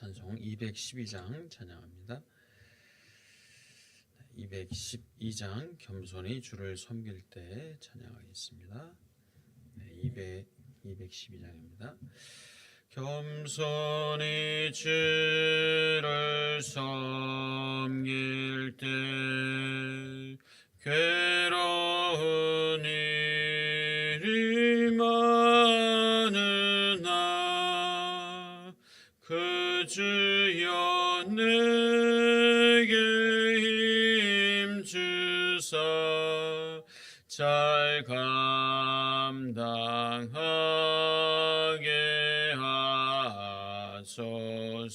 찬송 212장 찬양합니다. 212장 겸손히 주를 섬길 때 찬양하겠습니다. 네, 200, 212장입니다. 겸손히 주를 섬길 때 괴로운 일이 많으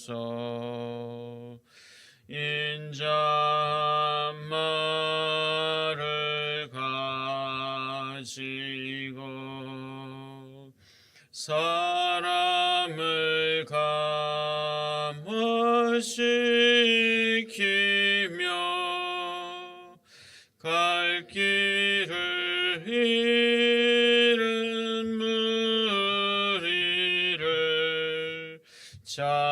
하소서. 인자 말을 가지고 사람을 감화시키며 갈 길을 잃은 무리를 잘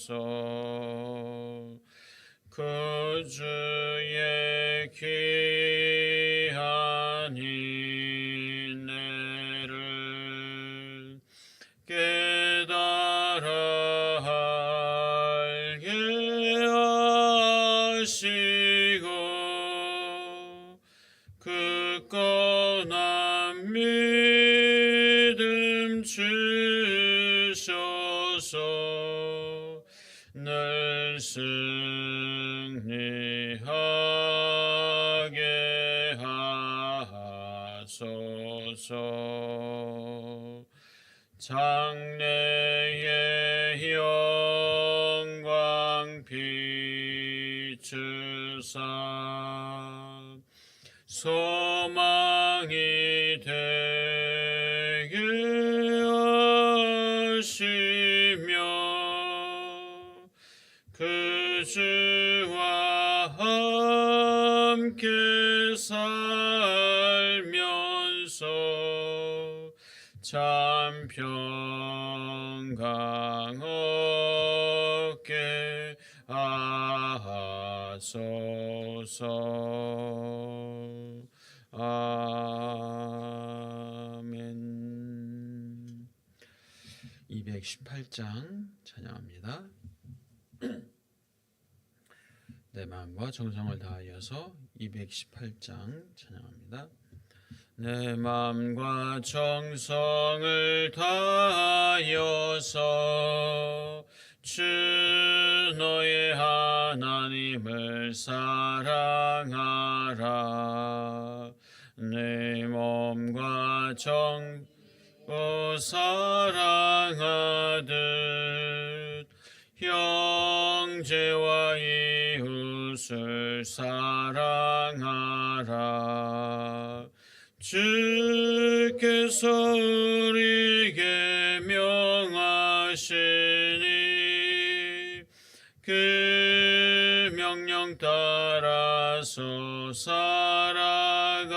하소서. 그 주의 귀 승리하게 하소서. 장래의 영광 비추사 얻게 하소서 아멘 218장 찬양합니다. 내 마음과 정성을 다하여서 218장 찬양합니다. 내 마음과 정성을 다하여서 주 너의 하나님을 사랑하라. 내 몸과 정고 사랑하듯 형제와 이웃을 사랑하라 주께서 우리에게 명하시니 그 명령 따라서 살아가리.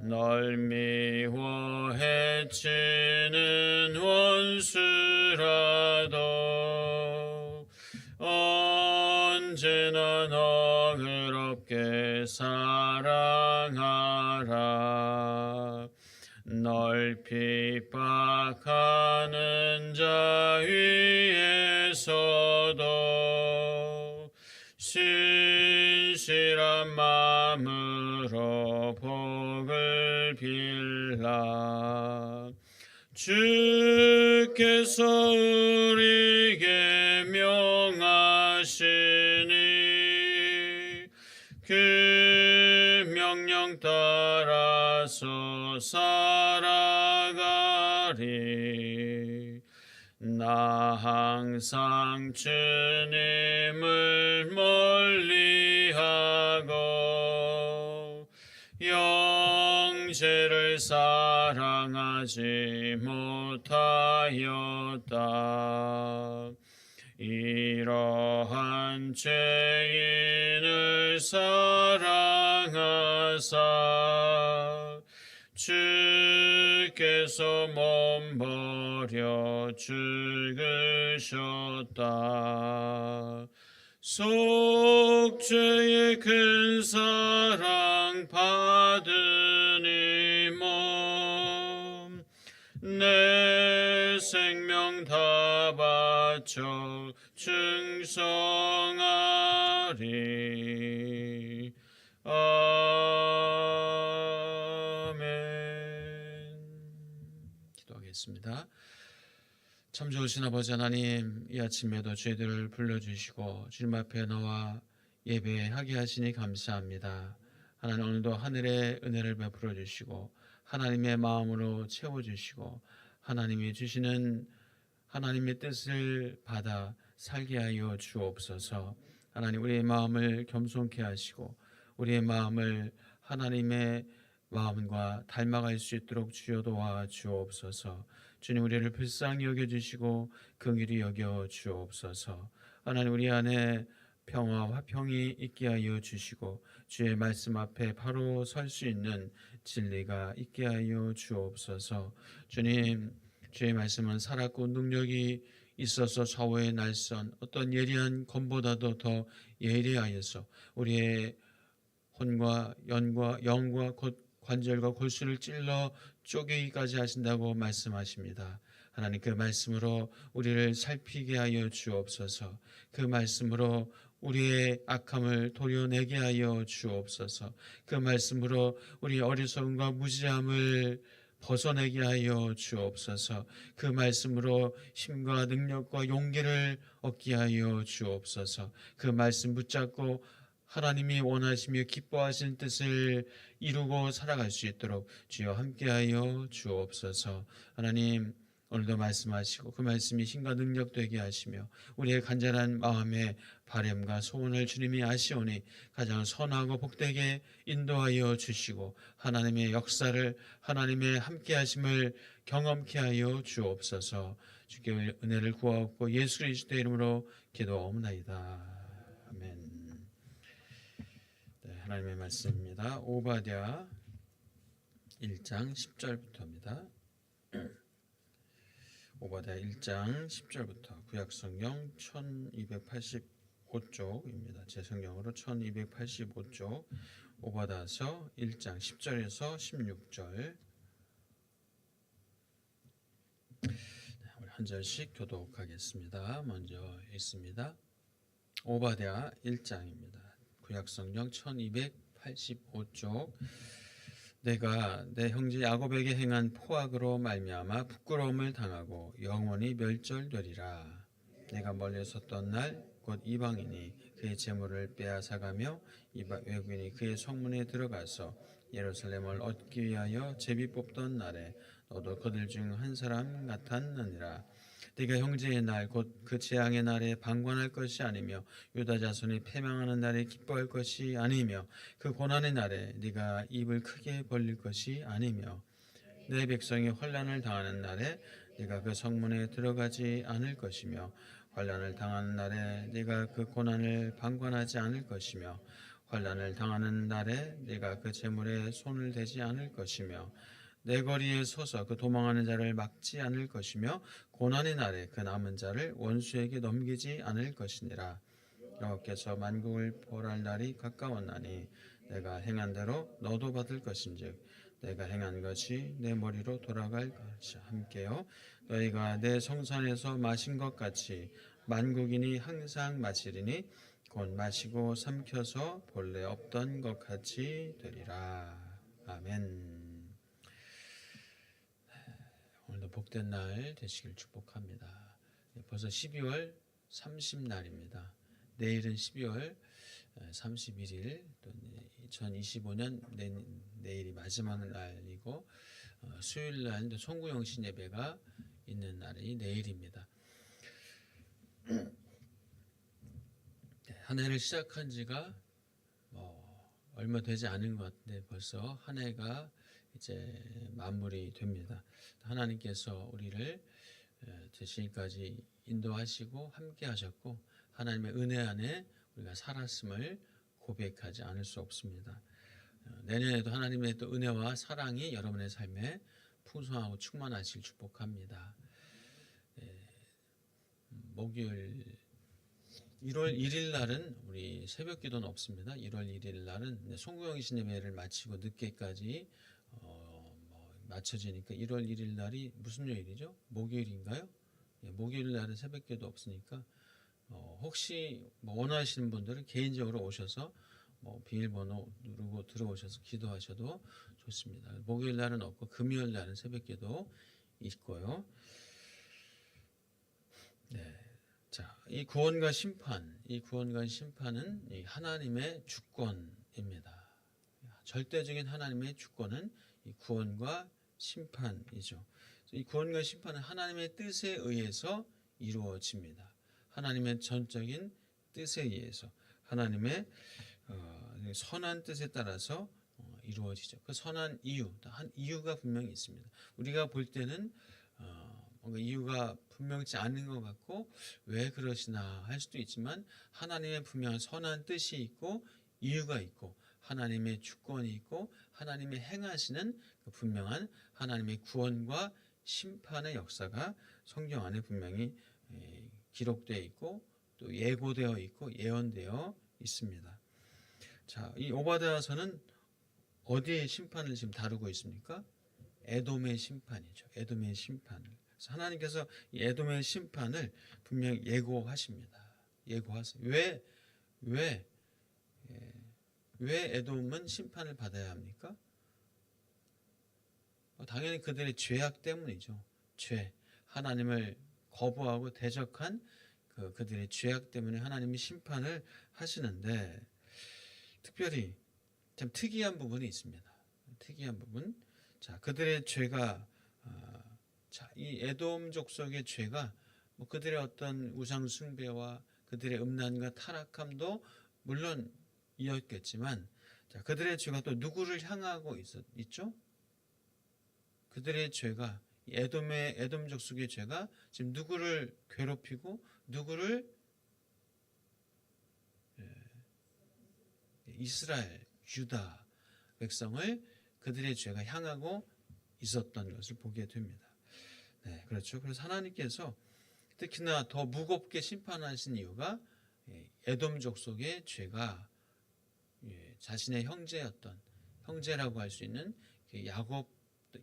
널 미워 해치는 원수라도 언제나 너그럽게 사 널 핍박하는 자 위에서도 신실한 마음으로 복을 빌라. 주께서 우리 따라서 살아가리 나 항상 주님을 멀리하고 영세를 사랑하지 못하였다. 이러한 죄인을 사랑하사 주께서 몸 버려 죽으셨다. 속죄의 큰 사랑 받으니 몸, 내 생명 다 바쳐 충성하리. 기도하겠습니다. 참 좋으신 아버지 하나님 이 아침에도 저희들을 불러주시고 주님 앞에 나와 예배하게 하시니 감사합니다. 하나님 오늘도 하늘의 은혜를 베풀어 주시고 하나님의 마음으로 채워 주시고 하나님이 주시는 하나님의 뜻을 받아 살게 하여 주옵소서 하나님 우리의 마음을 겸손케 하시고 우리의 마음을 하나님의 마음과 닮아갈 수 있도록 주여 도와 주옵소서. 주님 우리를 불쌍히 여겨 주시고 긍휼히 여겨 주옵소서. 하나님 우리 안에 평화 화평이 있게 하여 주시고 주의 말씀 앞에 바로 설 수 있는 진리가 있게 하여 주옵소서. 주님 주의 말씀은 살았고 능력이 있어서 좌우의 날선 어떤 예리한 검보다도 더 예리하여서 우리의 혼과 연과 영과 곧 관절과 골수를 찔러 쪼개기까지 하신다고 말씀하십니다. 하나님 그 말씀으로 우리를 살피게 하여 주옵소서. 그 말씀으로 우리의 악함을 도려내게 하여 주옵소서. 그 말씀으로 우리 어리석음과 무지함을 벗어내게 하여 주옵소서. 그 말씀으로 힘과 능력과 용기를 얻게 하여 주옵소서. 그 말씀 붙잡고 하나님이 원하시며 기뻐하시는 뜻을 이루고 살아갈 수 있도록 주여 함께하여 주옵소서. 하나님 오늘도 말씀하시고 그 말씀이 힘과 능력 되게 하시며 우리의 간절한 마음의 바램과 소원을 주님이 아시오니 가장 선하고 복되게 인도하여 주시고 하나님의 역사를 하나님의 함께하심을 경험케 하여 주옵소서. 주께 은혜를 구하옵고 예수 그리스도의 이름으로 기도하옵나이다. 아멘. 네, 하나님의 말씀입니다. 오바댜 1장 10절부터입니다. 오바댜 1장 10절부터 구약 성경 1285쪽입니다. 제 성경으로 1285쪽 오바다서 1장 10절에서 16절 네, 우리 한 절씩 교독하겠습니다. 먼저 있습니다. 오바댜 1장입니다. 구약성경 1285쪽 내가 내 형제 야곱에게 행한 포악으로 말미암아 부끄러움을 당하고 영원히 멸절되리라. 내가 멀리 섰던 날 곧 이방인이 그의 재물을 빼앗아가며 이방 외국인이 그의 성문에 들어가서 예루살렘을 얻기 위하여 제비 뽑던 날에 너도 그들 중 한 사람 같았느니라. 네가 형제의 날 곧 그 재앙의 날에 방관할 것이 아니며 유다 자손이 패망하는 날에 기뻐할 것이 아니며 그 고난의 날에 네가 입을 크게 벌릴 것이 아니며 내 백성이 환란을 당하는 날에 네가 그 성문에 들어가지 않을 것이며 환란을 당하는 날에 네가 그 고난을 방관하지 않을 것이며 환란을 당하는 날에 네가 그 재물에 손을 대지 않을 것이며 내 거리에 서서 그 도망하는 자를 막지 않을 것이며 고난의 날에 그 남은 자를 원수에게 넘기지 않을 것이니라. 여호와께서 만국을 벌할 날이 가까웠나니 내가 행한 대로 너도 받을 것인즉 내가 행한 것이 내 머리로 돌아갈 것이 함께요. 너희가 내 성산에서 마신 것 같이 만국인이 항상 마시리니 곧 마시고 삼켜서 본래 없던 것 같이 되리라. 아멘 오늘도 복된 날 되시길 축복합니다 네, 벌써 12월 30날입니다 내일은 12월 31일 또 2025년 내, 내일이 마지막 날이고 어, 수요일 날 송구영신 예배가 있는 날이 내일입니다. 네, 한 해를 시작한 지가 뭐 얼마 되지 않은 것 같은데 벌써 한 해가 이제 마무리 됩니다. 하나님께서 우리를 지금까지 인도하시고 함께 하셨고 하나님의 은혜 안에 우리가 살았음을 고백하지 않을 수 없습니다. 어, 내년에도 하나님의 또 은혜와 사랑이 여러분의 삶에 풍성하고 충만하실 축복합니다. 예, 목요일 1월 1일 날은 우리 새벽 기도는 없습니다. 1월 1일 날은 송구영 신예배를 마치고 늦게까지 어, 뭐 맞춰지니까 1월 1일 날이 무슨 요일이죠? 목요일인가요? 예, 목요일 날은 새벽 기도 없으니까 어, 혹시 뭐 원하시는 분들은 개인적으로 오셔서 뭐 비밀번호 누르고 들어오셔서 기도하셔도 좋습니다. 목요일 날은 없고 금요일 날은 새벽기도 있고요. 네, 자, 이 구원과 심판, 이 구원과 심판은 이 하나님의 주권입니다. 절대적인 하나님의 주권은 이 구원과 심판이죠. 이 구원과 심판은 하나님의 뜻에 의해서 이루어집니다. 하나님의 전적인 뜻에 의해서 하나님의 어, 선한 뜻에 따라서 어, 이루어지죠. 그 선한 이유, 한 이유가 분명히 있습니다. 우리가 볼 때는 어, 뭔가 이유가 분명치 않은 것 같고 왜 그러시나 할 수도 있지만 하나님의 분명한 선한 뜻이 있고 이유가 있고 하나님의 주권이 있고 하나님의 행하시는 그 분명한 하나님의 구원과 심판의 역사가 성경 안에 분명히 에, 기록되어 있고 또 예고되어 있고 예언되어 있습니다. 자, 이 오바댜서는 어디의 심판을 지금 다루고 있습니까? 에돔의 심판이죠. 에돔의. 그래서 하나님께서 이 에돔의 심판을 분명히 예고하십니다. 예고하세요. 왜, 왜, 예, 왜 에돔은 심판을 받아야 합니까? 어, 당연히 그들의 죄악 때문이죠. 죄. 하나님을 거부하고 대적한 그 그들의 죄악 때문에 하나님이 심판을 하시는데 특별히 참 특이한 부분이 있습니다. 특이한 부분. 자, 그들의 죄가 어, 자, 이 에돔 족속의 죄가 뭐 그들의 어떤 우상 숭배와 그들의 음란과 타락함도 물론 이었겠지만 자, 그들의 죄가 또 누구를 향하고 있었, 있죠? 그들의 죄가 에돔의 에돔 족속의 죄가 지금 누구를 괴롭히고 누구를 이스라엘, 유다 백성을 그들의 죄가 향하고 있었던 것을 보게 됩니다. 네, 그렇죠. 그래서 하나님께서 특히나 더 무겁게 심판하신 이유가 에돔 족속의 죄가 예, 자신의 형제였던 형제라고 할 수 있는 그 야곱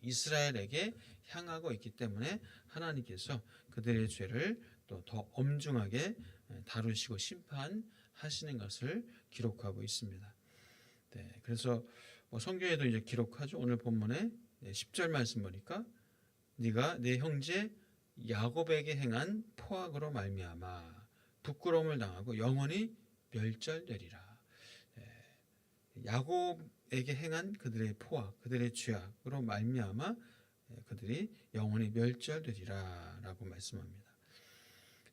이스라엘에게 향하고 있기 때문에 하나님께서 그들의 죄를 또 더 엄중하게 다루시고 심판하시는 것을 기록하고 있습니다. 네, 그래서 뭐 성경에도 이제 기록하죠. 오늘 본문에 10절 말씀 보니까 네가 내 형제 야곱에게 행한 포악으로 말미암아 부끄러움을 당하고 영원히 멸절되리라. 야곱에게 행한 그들의 포악, 그들의 죄악으로 말미암아 그들이 영원히 멸절되리라라고 말씀합니다.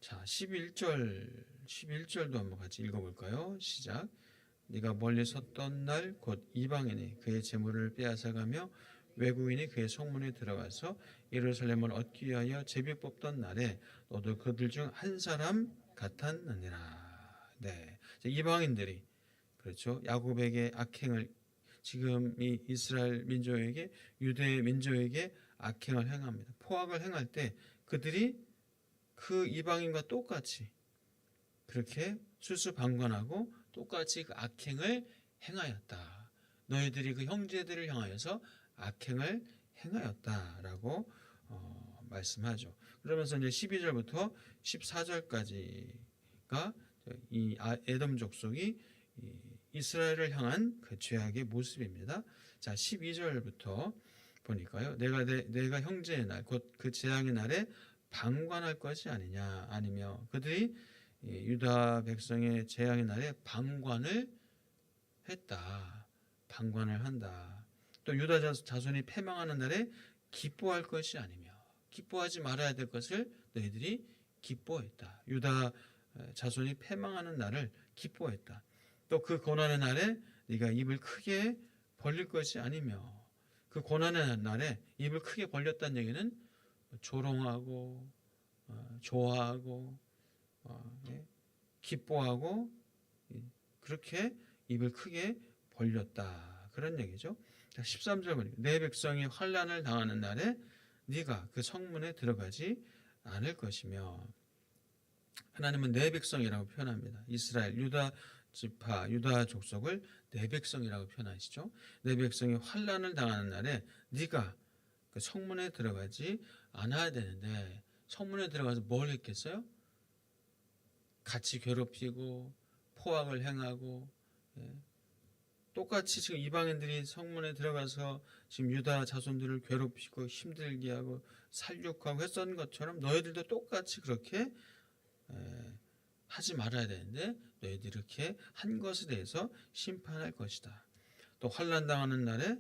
자, 11절 11절도 한번 같이 읽어 볼까요? 시작. 네가 멀리 섰던 날 곧 이방인이 그의 재물을 빼앗아 가며 외국인이 그의 성문에 들어가서 예루살렘을 얻기 위하여 제비 뽑던 날에 너도 그들 중 한 사람 같았느니라. 네. 이방인들이 그렇죠. 야곱에게 악행을 지금 이 이스라엘 민족에게 유대 민족에게 악행을 행합니다. 포악을 행할 때 그들이 그 이방인과 똑같이 그렇게 수수방관하고 똑같이 그 악행을 행하였다. 너희들이 그 형제들을 향하여서 악행을 행하였다라고 어, 말씀하죠. 그러면서 이제 12절부터 14절까지가 이 아- 에돔 족속이 이 이스라엘을 향한 그 죄악의 모습입니다. 자, 12절부터 보니까요. 내가 내, 내가 형제의 날 곧 그 재앙의 날에 방관할 것이 아니냐 아니며 그들이 이 유다 백성의 재앙의 날에 방관을 했다. 방관을 한다. 또 유다 자- 자손이 패망하는 날에 기뻐할 것이 아니며 기뻐하지 말아야 될 것을 너희들이 기뻐했다. 유다 자손이 패망하는 날을 기뻐했다. 또 그 고난의 날에 네가 입을 크게 벌릴 것이 아니며 그 고난의 날에 입을 크게 벌렸다는 얘기는 조롱하고 어, 좋아하고 어, 예, 기뻐하고 예, 그렇게 입을 크게 벌렸다 그런 얘기죠. 자, 13절 보니까 내 백성이 환란을 당하는 날에 네가 그 성문에 들어가지 않을 것이며 하나님은 내 백성이라고 표현합니다. 이스라엘 유다 지파 유다 족속을 내 백성이라고 표현하시죠. 내 백성이 환란을 당하는 날에 네가 그 성문에 들어가지 않아야 되는데 성문에 들어가서 뭘 했겠어요? 같이 괴롭히고 포악을 행하고 예. 똑같이 지금 이방인들이 성문에 들어가서 지금 유다 자손들을 괴롭히고 힘들게 하고 살육하고 했던 것처럼 너희들도 똑같이 그렇게 에, 하지 말아야 되는데 너희들이 이렇게 한 것에 대해서 심판할 것이다. 또 환란 당하는 날에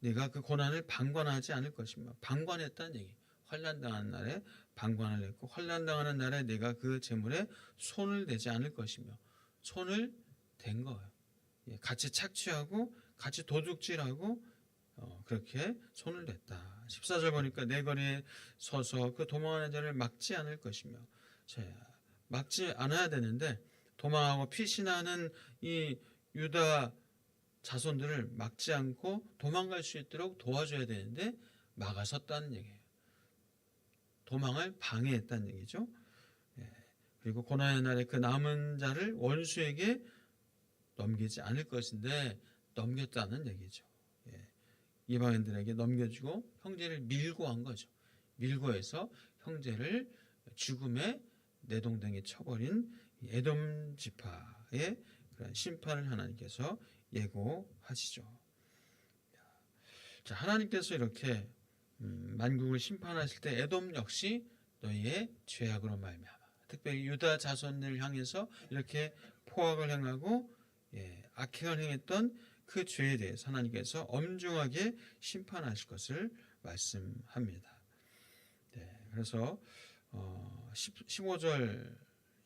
네가 그 고난을 방관하지 않을 것이며 방관했다는 얘기. 환란 당하는 날에 방관을 했고 환란 당하는 날에 내가 그 재물에 손을 대지 않을 것이며 손을 댄 거예요. 예, 같이 착취하고 같이 도둑질하고 어, 그렇게 손을 댔다. 14절 보니까 내 거리에 서서 그 도망하는 자를 막지 않을 것이며 자, 막지 않아야 되는데 도망하고 피신하는 이 유다 자손들을 막지 않고 도망갈 수 있도록 도와줘야 되는데 막아섰다는 얘기예요. 도망을 방해했다는 얘기죠. 예, 그리고 고난의 날에 그 남은 자를 원수에게 넘기지 않을 것인데 넘겼다는 얘기죠. 예, 이방인들에게 넘겨주고 형제를 밀고 한 거죠. 밀고 해서 형제를 죽음에 내동댕이 쳐버린 에돔 지파의 그런 심판을 하나님께서 예고하시죠. 자, 하나님께서 이렇게 음, 만국을 심판하실 때 에돔 역시 너희의 죄악으로 말미암아 특별히 유다 자손을 향해서 이렇게 포악을 행하고 예, 악행을 행했던 그 죄에 대해서 하나님께서 엄중하게 심판하실 것을 말씀합니다. 네, 그래서 어, 15절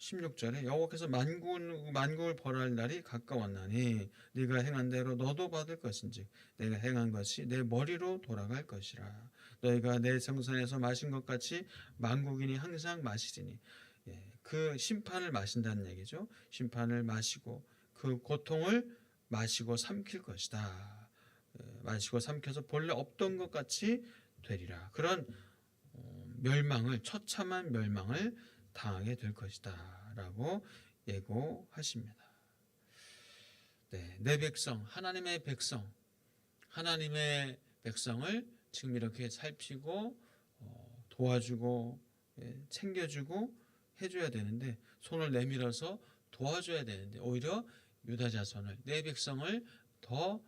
16절에 여호와께서 만군 만국을 벌할 날이 가까웠나니 네가 행한 대로 너도 받을 것인지 내가 행한 것이 내 머리로 돌아갈 것이라. 너희가 내 성산에서 마신 것 같이 만국인이 항상 마시리니. 예, 그 심판을 마신다는 얘기죠. 심판을 마시고 그 고통을 마시고 삼킬 것이다. 예, 마시고 삼켜서 본래 없던 것 같이 되리라. 그런 어, 멸망을 처참한 멸망을 당하게 될 것이다라고 예고하십니다. 네, 내 백성, 하나님의 백성, 하나님의 백성을 지금 이렇게 살피고 어, 도와주고 예, 챙겨주고 해줘야 되는데 손을 내밀어서 도와줘야 되는데 오히려 유다 자손을 내 백성을 더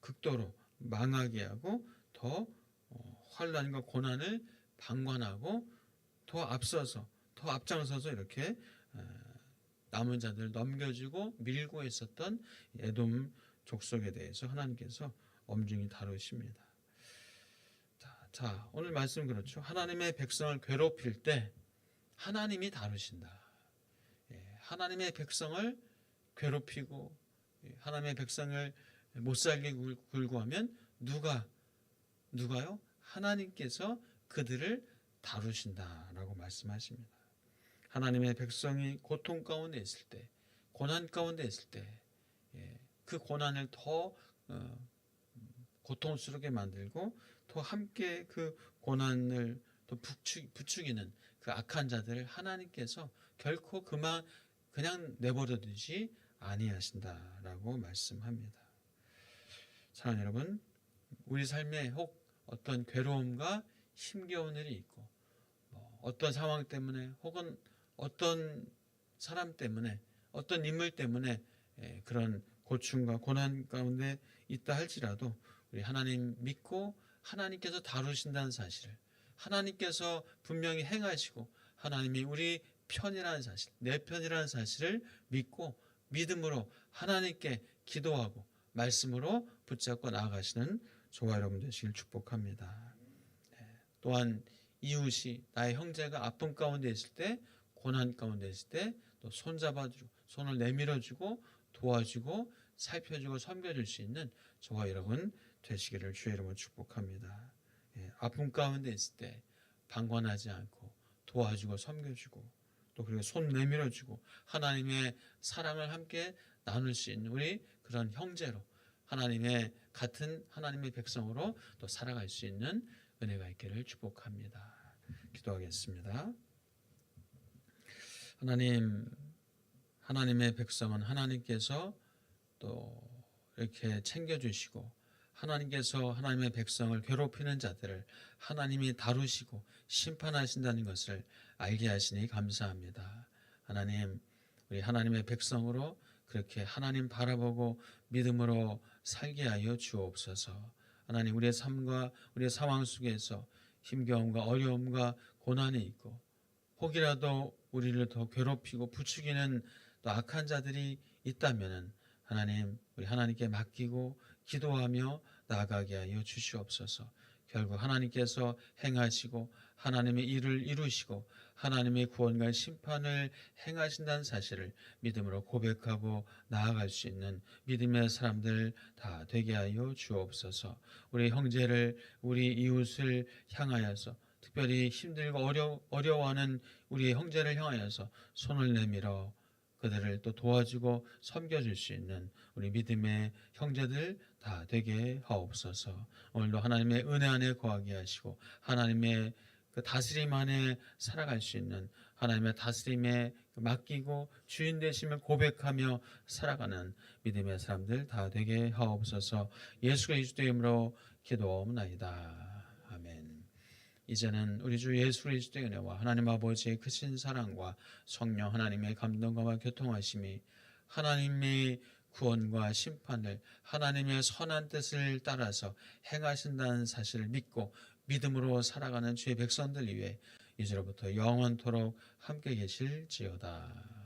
극도로 망하게 하고 더 어, 환란과 고난을 방관하고 더 앞서서 더 앞장서서 이렇게 어, 남은 자들 넘겨주고 밀고 있었던 에돔 족속에 대해서 하나님께서 엄중히 다루십니다. 자, 자, 오늘 말씀 그렇죠. 하나님의 백성을 괴롭힐 때 하나님이 다루신다. 예, 하나님의 백성을 괴롭히고 예, 하나님의 백성을 못 살게 굴- 굴고 하면 누가 누가요? 하나님께서 그들을 다루신다라고 말씀하십니다. 하나님의 백성이 고통 가운데 있을 때, 고난 가운데 있을 때, 예, 그 고난을 더 어, 고통스럽게 만들고 더 함께 그 고난을 또 부추, 부추기는 그 악한 자들을 하나님께서 결코 그만 그냥 내버려두지 아니하신다라고 말씀합니다. 사랑하는 여러분, 우리 삶에 혹 어떤 괴로움과 힘겨운 일이 있고 뭐 어떤 상황 때문에 혹은 어떤 사람 때문에 어떤 인물 때문에 예, 그런 고충과 고난 가운데 있다 할지라도 우리 하나님 믿고 하나님께서 다루신다는 사실을 하나님께서 분명히 행하시고 하나님이 우리 편이라는 사실, 내 편이라는 사실을 믿고 믿음으로 하나님께 기도하고 말씀으로 붙잡고 나아가시는 저와 여러분 되시길 축복합니다. 예, 또한 이웃이 나의 형제가 아픔 가운데 있을 때 고난 가운데 있을 때 또 손잡아주고 손을 내밀어주고 도와주고 살펴주고 섬겨줄 수 있는 저와 여러분 되시기를 주의 이름으로 축복합니다. 예, 아픔 가운데 있을 때 방관하지 않고 도와주고 섬겨주고 또 그리고 손 내밀어주고 하나님의 사랑을 함께 나눌 수 있는 우리 그런 형제로 하나님의 같은 하나님의 백성으로 또 살아갈 수 있는 은혜가 있기를 축복합니다. 기도하겠습니다. 하나님, 하나님의 백성은 하나님께서 또 이렇게 챙겨주시고 하나님께서 하나님의 백성을 괴롭히는 자들을 하나님이 다루시고 심판하신다는 것을 알게 하시니 감사합니다. 하나님, 우리 하나님의 백성으로 그렇게 하나님 바라보고 믿음으로 살게 하여 주옵소서. 하나님, 우리의 삶과 우리의 상황 속에서 힘겨움과 어려움과 고난이 있고 혹이라도 우리를 더 괴롭히고 부추기는 또 악한 자들이 있다면은 하나님 우리 하나님께 맡기고 기도하며 나아가게 하여 주시옵소서. 결국 하나님께서 행하시고 하나님의 일을 이루시고 하나님의 구원과 심판을 행하신다는 사실을 믿음으로 고백하고 나아갈 수 있는 믿음의 사람들 다 되게 하여 주옵소서. 우리 형제를 우리 이웃을 향하여서 특별히 힘들고 어려, 어려워하는 우리 형제를 향하여서 손을 내밀어 그들을 또 도와주고 섬겨줄 수 있는 우리 믿음의 형제들 다 되게 하옵소서. 오늘도 하나님의 은혜 안에 거하게 하시고 하나님의 그 다스림 안에 살아갈 수 있는 하나님의 다스림에 맡기고 주인 되심을 고백하며 살아가는 믿음의 사람들 다 되게 하옵소서. 예수 그리스도의 이름으로 기도옵나이다. 아멘. 이제는 우리 주 예수 그리스도의 은혜와 하나님 아버지의 크신 사랑과 성령 하나님의 감동과 교통하심이 하나님의 구원과 심판을 하나님의 선한 뜻을 따라서 행하신다는 사실을 믿고 믿음으로 살아가는 주의 백성들 위해 이제로부터 영원토록 함께 계실지어다.